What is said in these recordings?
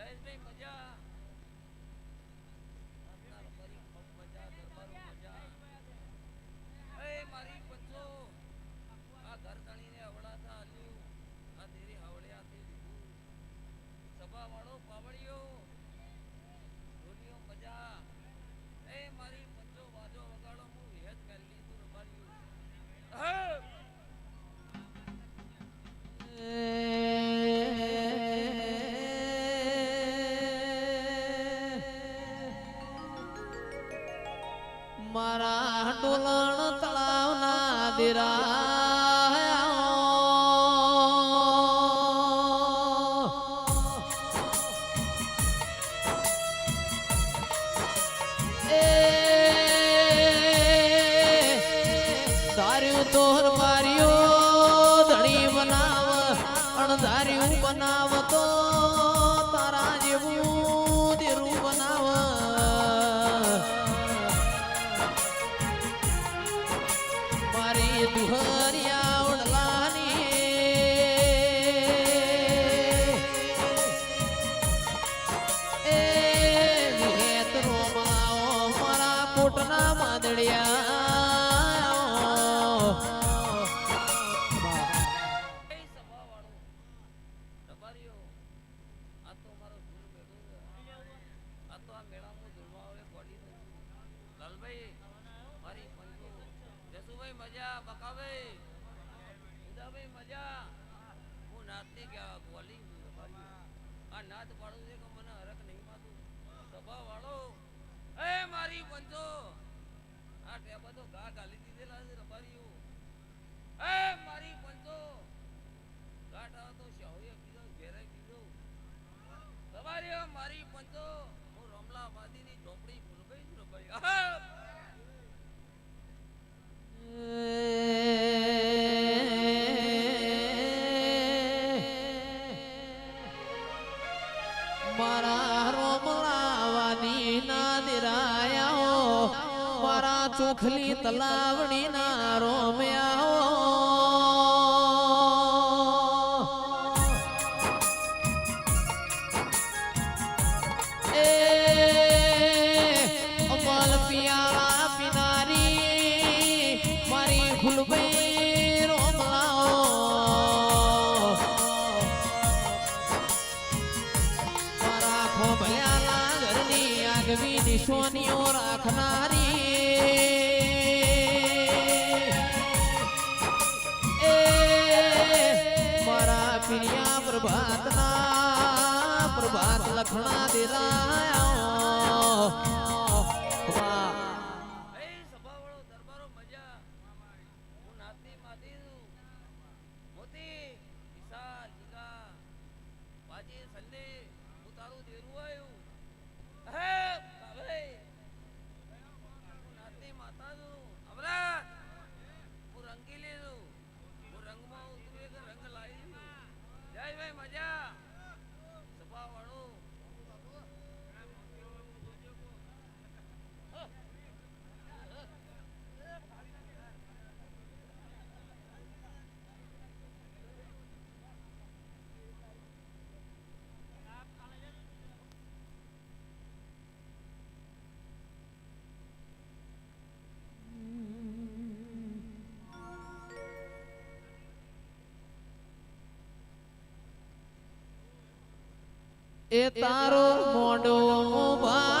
જયેશભાઈ મજા ધાર્યું બનાવતો તારા જેવું દેરું બનાવ. મારી દુહરિયા લાલભાઈ, મારી પંખો જસુભાઈ, મજા, બકાભાઈ. ઉદાભાઈ, મજા. હું નાતની ગયા બોલી આ નાત પાડું છે કે મને હરક નહીં માતું સભા વાળો એ મારી પંચો આ ટેબા તો ઘા ગાલી દીધેલા છે રબારીઓ. એ માં ચોખલી તલાવણી ના રોમ્યા એ અમલ પિયાળા પિનારી મારી ફૂલભાઈ મેઘવી દિશોનીઓ રાખનારી એ મારા પિરિયા પ્રભાતના પ્રભાત લખણા દેરાયા એ તારો મોડો ભાઈ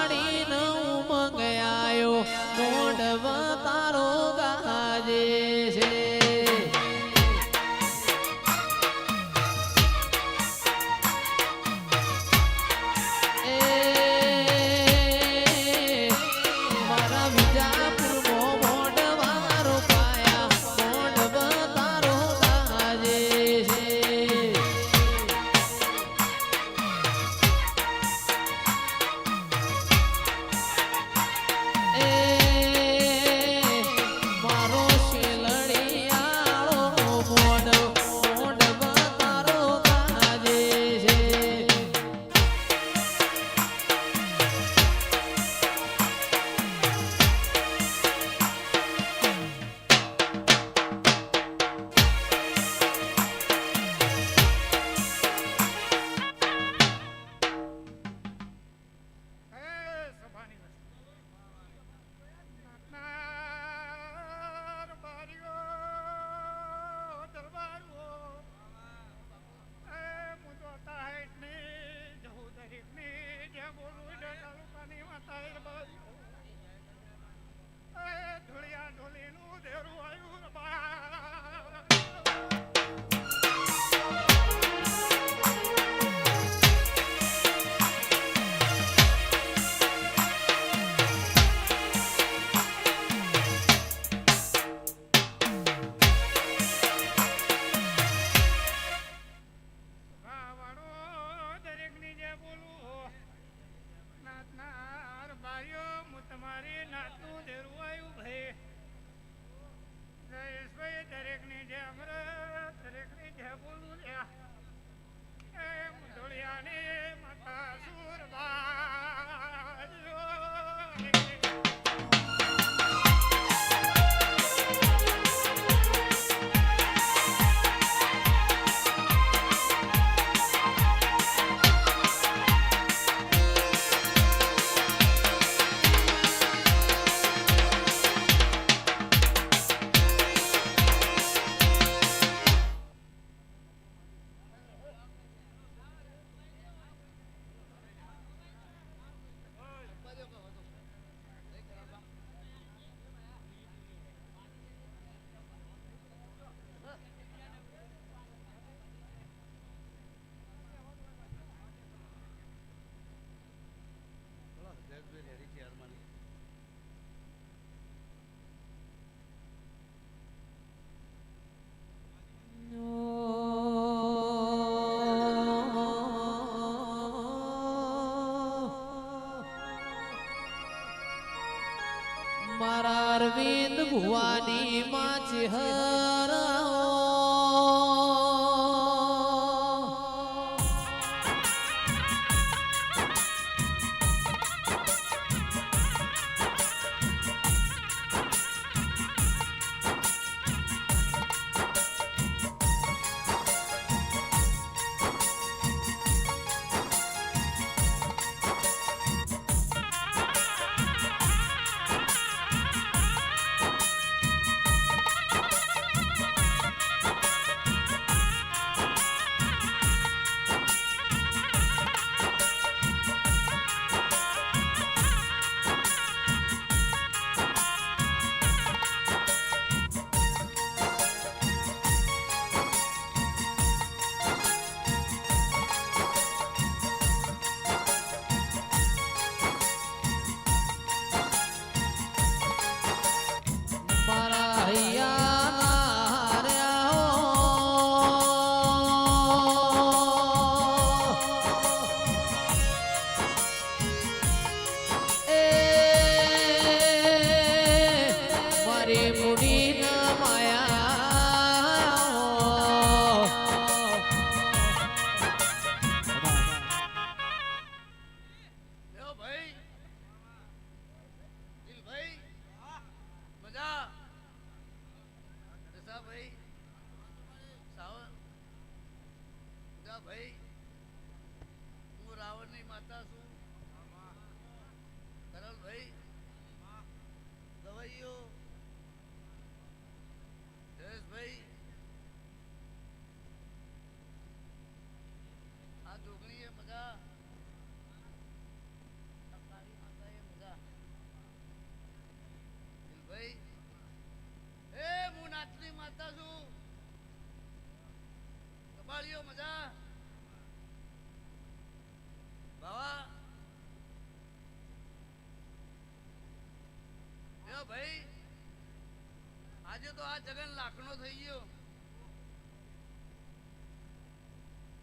આજે તો આ જગન લાખનો થઈ ગયો.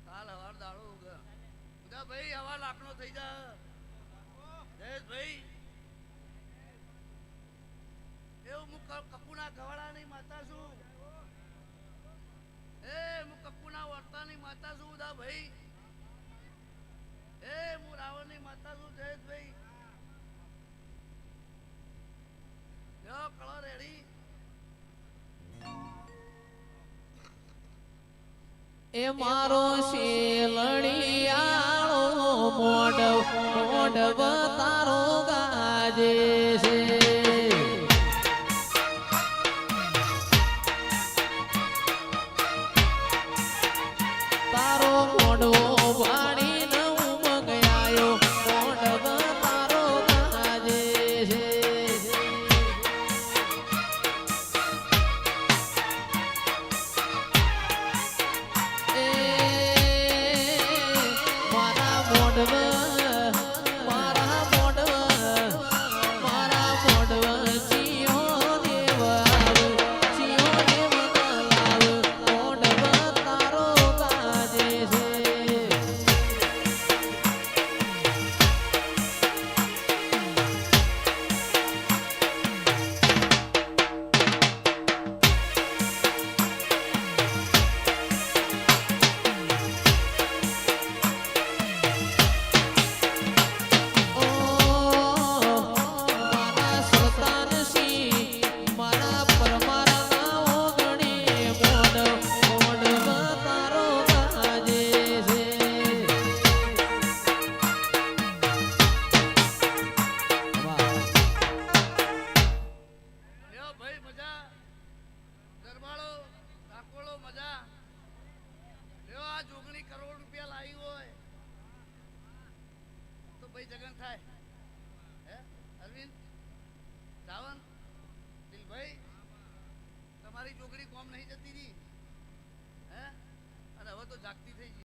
કાલ હવાર દાડો ઉગા. ભાઈ હવા લાખનો થઈ જા. જયેશભાઈ. એવું હું કપુના ગવાડાની માતા છું. એ હું કપૂના વર્તાની માતા છું, ઉદા ભાઈ. એ હું રાવણની માતા છું, જયેશભાઈ. એ મારો શેલડિયાળો મોઢ મોઢ તારો ગાજે છે.